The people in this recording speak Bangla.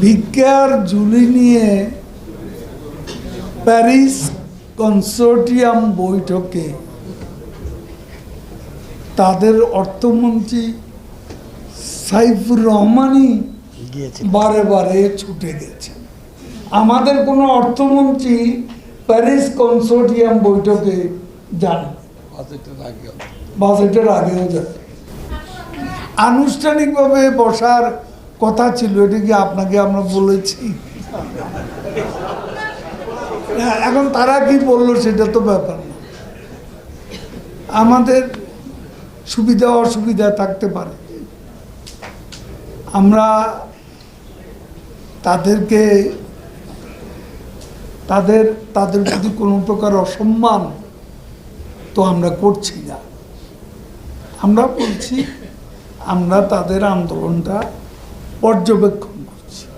ভিক্ষার ঝুলি নিয়ে প্যারিস কনসোর্টিয়াম বৈঠকে তাদের অর্থমন্ত্রী সাইফুর রহমানই বারে বারে ছুটে গেছে আমাদের কোনো অর্থমন্ত্রী প্যারিস কনসোর্টিয়াম বৈঠকে যান। বাজেটের আগেও যান। আনুষ্ঠানিকভাবে বসার কথা ছিল এটা কি আপনাকে আমরা বলেছি? হ্যাঁ, এখন তারা কি বলল সেটা তো ব্যাপার না। আমাদের সুবিধা অসুবিধা থাকতে পারে। আমরা তাদেরকে তাদের তাদের প্রতি কোনো প্রকার অসম্মান তো আমরা করছি না। আমরা বলছি আমরা তাদের আন্দোলনটা পর্যবেক্ষণ